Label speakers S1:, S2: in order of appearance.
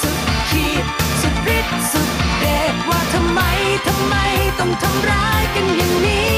S1: สุดขีดสุดฤทธิ์สุดเดชว่าทำไมทำไมต้องทำร้ายกันอย่างนี้